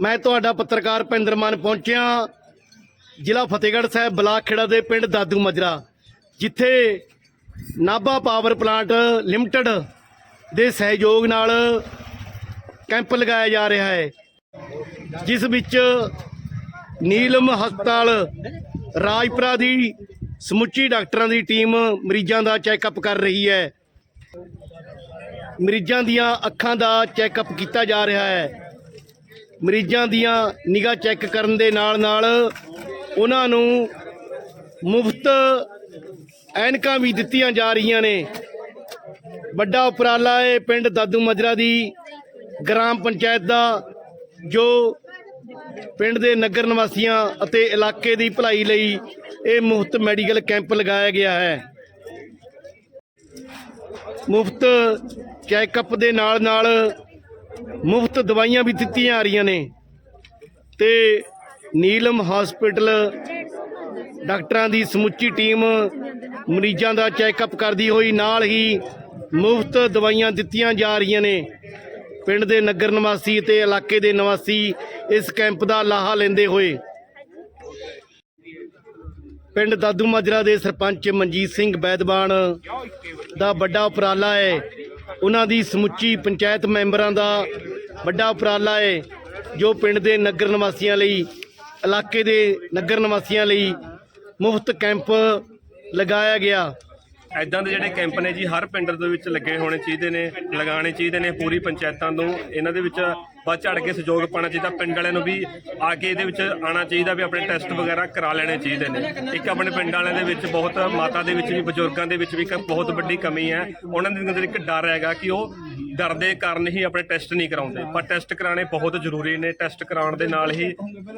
ਮੈਂ ਤੁਹਾਡਾ ਪੱਤਰਕਾਰ ਭਿੰਦਰ ਮਾਨ ਪਹੁੰਚਿਆ। ਜ਼ਿਲ੍ਹਾ ਫਤਿਹਗੜ੍ਹ ਸਾਹਿਬ ਬਲਾਕ ਖੇੜਾ ਦੇ ਪਿੰਡ ਦਾਦੂ ਮਜਰਾ, ਜਿੱਥੇ ਨਾਭਾ ਪਾਵਰ ਪਲਾਂਟ ਲਿਮਟਿਡ ਦੇ ਸਹਿਯੋਗ ਨਾਲ ਕੈਂਪ ਲਗਾਇਆ ਜਾ ਰਿਹਾ ਹੈ, ਜਿਸ ਵਿੱਚ ਨੀਲਮ ਹਸਪਤਾਲ, ਰਾਜਪੁਰਾ ਦੀ ਸਮੁੱਚੀ ਡਾਕਟਰਾਂ ਦੀ ਟੀਮ ਮਰੀਜ਼ਾਂ ਦਾ ਚੈੱਕਅਪ ਕਰ ਰਹੀ ਹੈ। ਮਰੀਜ਼ਾਂ ਦੀਆਂ ਅੱਖਾਂ ਦਾ ਚੈੱਕਅਪ ਕੀਤਾ ਜਾ ਰਿਹਾ ਹੈ। ਮਰੀਜ਼ਾਂ ਦੀਆਂ ਨਿਗਾਹ ਚੈੱਕ ਕਰਨ ਦੇ ਨਾਲ ਨਾਲ ਉਹਨਾਂ ਨੂੰ ਮੁਫਤ ਐਨਕਾਂ ਵੀ ਦਿੱਤੀਆਂ ਜਾ ਰਹੀਆਂ ਨੇ। ਵੱਡਾ ਉਪਰਾਲਾ ਹੈ ਪਿੰਡ ਦਾਦੂ ਮਜਰਾ ਦੀ ਗ੍ਰਾਮ ਪੰਚਾਇਤ ਦਾ, ਜੋ ਪਿੰਡ ਦੇ ਨਗਰ ਨਿਵਾਸੀਆਂ ਅਤੇ ਇਲਾਕੇ ਦੀ ਭਲਾਈ ਲਈ ਇਹ ਮੁਫਤ ਮੈਡੀਕਲ ਕੈਂਪ ਲਗਾਇਆ ਗਿਆ ਹੈ। ਮੁਫਤ ਚੈੱਕਅਪ ਦੇ ਨਾਲ ਨਾਲ ਮੁਫਤ ਦਵਾਈਆਂ ਵੀ ਦਿੱਤੀਆਂ ਆ ਰਹੀਆਂ ਨੇ। ਤੇ ਨੀਲਮ ਹਸਪੀਟਲ ਡਾਕਟਰਾਂ ਦੀ ਸਮੁੱਚੀ ਟੀਮ ਮਰੀਜ਼ਾਂ ਦਾ ਚੈੱਕਅਪ ਕਰਦੀ ਹੋਈ ਨਾਲ ਹੀ ਮੁਫਤ ਦਵਾਈਆਂ ਦਿੱਤੀਆਂ ਜਾ ਰਹੀਆਂ ਨੇ। ਪਿੰਡ ਦੇ ਨਗਰ ਨਿਵਾਸੀ ਤੇ ਇਲਾਕੇ ਦੇ ਨਿਵਾਸੀ ਇਸ ਕੈਂਪ ਦਾ ਲਾਹਾ ਲੈਂਦੇ ਹੋਏ। ਪਿੰਡ ਦਾਦੂ ਮਾਜਰਾ ਦੇ ਸਰਪੰਚ ਮਨਜੀਤ ਸਿੰਘ ਬੈਦਵਾਨ ਦਾ ਵੱਡਾ ਉਪਰਾਲਾ ਹੈ ਉਹਨਾਂ ਦੀ ਸਮੁੱਚੀ ਪੰਚਾਇਤ ਮੈਂਬਰਾਂ ਦਾ ਵੱਡਾ ਉਪਰਾਲਾ ਹੈ ਜੋ ਪਿੰਡ ਦੇ ਨਗਰ ਨਿਵਾਸੀਆਂ ਲਈ, ਇਲਾਕੇ ਦੇ ਨਗਰ ਨਿਵਾਸੀਆਂ ਲਈ ਮੁਫਤ ਕੈਂਪ ਲਗਾਇਆ ਗਿਆ। ਐਦਾਂ ਦੇ ਜਿਹੜੇ ਕੈਂਪ ਨੇ ਜੀ, ਹਰ ਪਿੰਡ ਦੇ ਵਿੱਚ ਲੱਗੇ ਹੋਣੇ ਚਾਹੀਦੇ ਨੇ, ਲਗਾਉਣੇ ਚਾਹੀਦੇ ਨੇ ਪੂਰੀ ਪੰਚਾਇਤਾਂ ਨੂੰ। ਇਹਨਾਂ ਦੇ ਵਿੱਚ ਵੱਧ ਚੜ ਕੇ ਸਹਿਯੋਗ ਪਾਉਣਾ ਚਾਹੀਦਾ, ਪਿੰਡ ਵਾਲਿਆਂ ਨੂੰ ਵੀ ਆ ਕੇ ਇਹਦੇ ਵਿੱਚ ਆਉਣਾ ਚਾਹੀਦਾ ਵੀ ਆਪਣੇ ਟੈਸਟ ਵਗੈਰਾ ਕਰਾ ਲੈਣੇ ਚਾਹੀਦੇ ਨੇ। ਇੱਕ ਆਪਣੇ ਪਿੰਡ ਵਾਲਿਆਂ ਦੇ ਵਿੱਚ ਬਹੁਤ, ਮਾਤਾ ਦੇ ਵਿੱਚ ਵੀ, ਬਜ਼ੁਰਗਾਂ ਦੇ ਵਿੱਚ ਵੀ ਇੱਕ ਬਹੁਤ ਵੱਡੀ ਕਮੀ ਹੈ। ਉਹਨਾਂ ਦੇ ਅੰਦਰ ਇੱਕ ਡਰ ਹੈਗਾ ਕਿ ਉਹ ਡਰ ਦੇ ਕਾਰਨ ਹੀ ਆਪਣੇ ਟੈਸਟ ਨਹੀਂ ਕਰਾਉਂਦੇ। ਪਰ ਟੈਸਟ ਕਰਾਉਣੇ ਬਹੁਤ ਜ਼ਰੂਰੀ ਨੇ। ਟੈਸਟ ਕਰਾਉਣ ਦੇ ਨਾਲ ਹੀ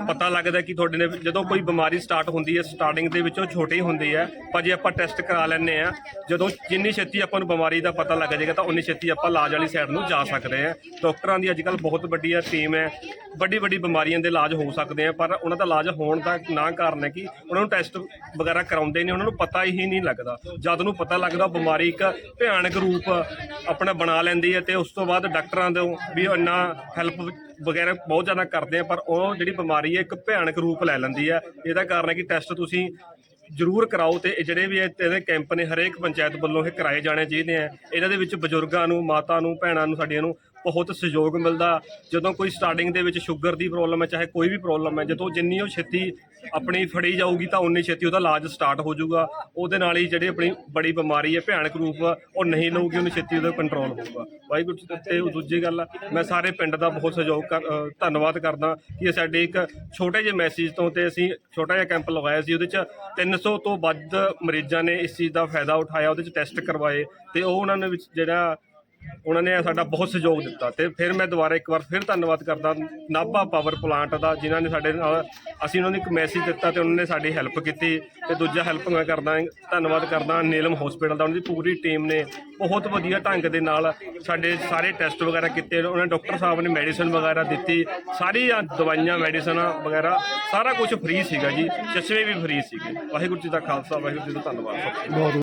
ਪਤਾ ਲੱਗਦਾ ਕਿ ਤੁਹਾਡੇ ਨੇ ਜਦੋਂ ਕੋਈ ਬਿਮਾਰੀ ਸਟਾਰਟ ਹੁੰਦੀ ਹੈ, ਸਟਾਰਟਿੰਗ ਦੇ ਵਿੱਚ ਉਹ ਛੋਟੀ ਹੁੰਦੀ ਹੈ, ਪਰ ਜੇ ਆਪਾਂ ਟੈਸਟ ਕਰਾ ਲੈਂਦੇ ਆ ਜਦੋਂ ਜਿੰਨੀ ਛੇਤੀ ਆਪਾਂ ਨੂੰ ਬਿਮਾਰੀ ਦਾ ਪਤਾ ਲੱਗ ਜਾਏਗਾ ਤਾਂ ਉਨੀ ਛੇਤੀ ਆਪਾਂ ਇਲਾਜ ਵਾਲੀ ਸਾਈਡ ਨੂੰ ਜਾ ਸਕਦੇ ਆ ਡਾਕਟਰਾਂ ਦੀ ਅੱਜਕੱਲ ਬਹੁਤ ਵੱਡੀ ਟੀਮ ਹੈ। ਵੱਡੀ ਵੱਡੀ ਬਿਮਾਰੀਆਂ ਦੇ ਇਲਾਜ ਹੋ ਸਕਦੇ ਆ, ਪਰ ਉਹਨਾਂ ਦਾ ਇਲਾਜ ਹੋਣ ਦਾ ਨਾ ਕਾਰਨ ਹੈ ਕਿ ਉਹਨਾਂ ਨੂੰ ਟੈਸਟ ਵਗੈਰਾ ਕਰਾਉਂਦੇ ਨਹੀਂ ਉਹਨਾਂ ਨੂੰ ਪਤਾ ਹੀ ਨਹੀਂ ਲੱਗਦਾ। ਜਦ ਨੂੰ ਪਤਾ ਲੱਗਦਾ ਬਿਮਾਰੀ ਇੱਕ ਭਿਆਨਕ ਰੂਪ ਆਪਣਾ ਬਣਾ ਲੈਂਦੀ ਹੈ ਤੇ ਉਸ ਤੋਂ ਬਾਅਦ ਡਾਕਟਰਾਂ ਦੇ ਵੀ ਇੰਨਾ ਹੈਲਪ ਵਗੈਰਾ ਬਹੁਤ ਜ਼ਿਆਦਾ ਕਰਦੇ ਆ, ਪਰ ਉਹ ਜਿਹੜੀ ਬਿਮਾਰੀ ਹੈ ਇੱਕ ਭਿਆਨਕ ਰੂਪ ਲੈ ਲੈਂਦੀ ਹੈ। ਇਹਦਾ ਕਾਰਨ ਹੈ ਕਿ ਟੈਸਟ ਤੁਸੀਂ ਜ਼ਰੂਰ ਕਰਾਓ ਤੇ ਇਹ ਜਿਹੜੇ ਵੀ ਇਹਦੇ ਕੈਂਪ ਨੇ, ਹਰੇਕ ਪੰਚਾਇਤ ਵੱਲੋਂ ਇਹ ਕਰਾਏ ਜਾਣੇ ਚਾਹੀਦੇ ਆ। ਇਹਨਾਂ ਦੇ ਵਿੱਚ ਬਜ਼ੁਰਗਾਂ ਨੂੰ, ਮਾਤਾ ਨੂੰ, ਭੈਣਾਂ ਨੂੰ, ਸਾਡੀਆਂ ਨੂੰ ਬਹੁਤ ਸਹਿਯੋਗ ਮਿਲਦਾ। ਜਦੋਂ ਕੋਈ ਸਟਾਰਟਿੰਗ ਦੇ ਵਿੱਚ ਸ਼ੂਗਰ ਦੀ ਪ੍ਰੋਬਲਮ ਹੈ, ਚਾਹੇ ਕੋਈ ਵੀ ਪ੍ਰੋਬਲਮ ਹੈ, ਜਦੋਂ ਜਿੰਨੀ ਉਹ ਛੇਤੀ ਆਪਣੀ ਫੜੀ ਜਾਊਗੀ ਤਾਂ ਉਨੀ ਛੇਤੀ ਉਹਦਾ ਇਲਾਜ ਸਟਾਰਟ ਹੋ ਜਾਊਗਾ। ਉਹਦੇ ਨਾਲ ਹੀ ਜਿਹੜੀ ਆਪਣੀ ਬੜੀ ਬਿਮਾਰੀ ਹੈ, ਭਿਆਨਕ ਰੂਪ ਉਹ ਨਹੀਂ ਲਊਗੀ, ਉਹਨੂੰ ਛੇਤੀ ਉਹਦਾ ਕੰਟਰੋਲ ਹੋਊਗਾ। ਵਾਹਿਗੁਰੂ ਜੀ ਤੇ ਦੂਜੀ ਗੱਲ ਮੈਂ ਸਾਰੇ ਪਿੰਡ ਦਾ ਬਹੁਤ ਸਹਿਯੋਗ ਕਰ ਧੰਨਵਾਦ ਕਰਦਾ ਕਿ ਸਾਡੇ ਇੱਕ ਛੋਟੇ ਜਿਹੇ ਮੈਸੇਜ ਤੋਂ ਤੇ ਅਸੀਂ ਛੋਟਾ ਜਿਹਾ ਕੈਂਪ ਲਗਾਇਆ ਸੀ, ਉਹਦੇ ਚ 300 ਤੋਂ ਵੱਧ ਮਰੀਜ਼ਾਂ ਨੇ ਇਸ ਚੀਜ਼ ਦਾ ਫਾਇਦਾ ਉਠਾਇਆ, ਉਹਦੇ ਚ ਟੈਸਟ ਕਰਵਾਏ ਤੇ ਉਹ ਉਹਨਾਂ ਨੇ ਵਿੱਚ ਜਿਹੜਾ ਉਹਨਾਂ ਨੇ ਸਾਡਾ ਬਹੁਤ ਸਹਿਯੋਗ ਦਿੱਤਾ ਤੇ ਫਿਰ ਮੈਂ ਦੁਬਾਰਾ ਇੱਕ ਵਾਰ ਫਿਰ ਧੰਨਵਾਦ ਕਰਦਾ ਨਾਭਾ ਪਾਵਰ ਪਲਾਂਟ ਦਾ, ਜਿਨ੍ਹਾਂ ਨੇ ਸਾਡੇ ਨਾਲ ਅਸੀਂ ਉਹਨਾਂ ਨੂੰ ਇੱਕ ਮੈਸੇਜ ਦਿੱਤਾ ਤੇ ਉਹਨਾਂ ਨੇ ਸਾਡੀ ਹੈਲਪ ਕੀਤੀ ਤੇ ਦੂਜਾ ਹੈਲਪ ਮੈਂ ਕਰਦਾ, ਧੰਨਵਾਦ ਕਰਦਾ ਨੀਲਮ ਹਸਪੀਟਲ ਦਾ, ਉਹਨਾਂ ਦੀ ਪੂਰੀ ਟੀਮ ਨੇ ਬਹੁਤ ਵਧੀਆ ਢੰਗ ਦੇ ਨਾਲ ਸਾਡੇ ਸਾਰੇ ਟੈਸਟ ਵਗੈਰਾ ਕੀਤੇ, ਉਹਨਾਂ ਨੇ ਡਾਕਟਰ ਸਾਹਿਬ ਨੇ ਮੈਡੀਸਨ ਵਗੈਰਾ ਦਿੱਤੀ, ਸਾਰੀ ਦਵਾਈਆਂ ਮੈਡੀਸਨਾਂ ਵਗੈਰਾ, ਸਾਰਾ ਕੁਝ ਫ੍ਰੀ ਸੀਗਾ ਜੀ, ਚਸ਼ਮੇ ਵੀ ਫ੍ਰੀ ਸੀਗੇ। ਵਾਹਿਗੁਰੂ ਜੀ ਦਾ ਖਾਲਸਾ, ਵਾਹਿਗੁਰੂ ਜੀ ਦਾ ਧੰਨਵਾਦ। ਬਹੁਤ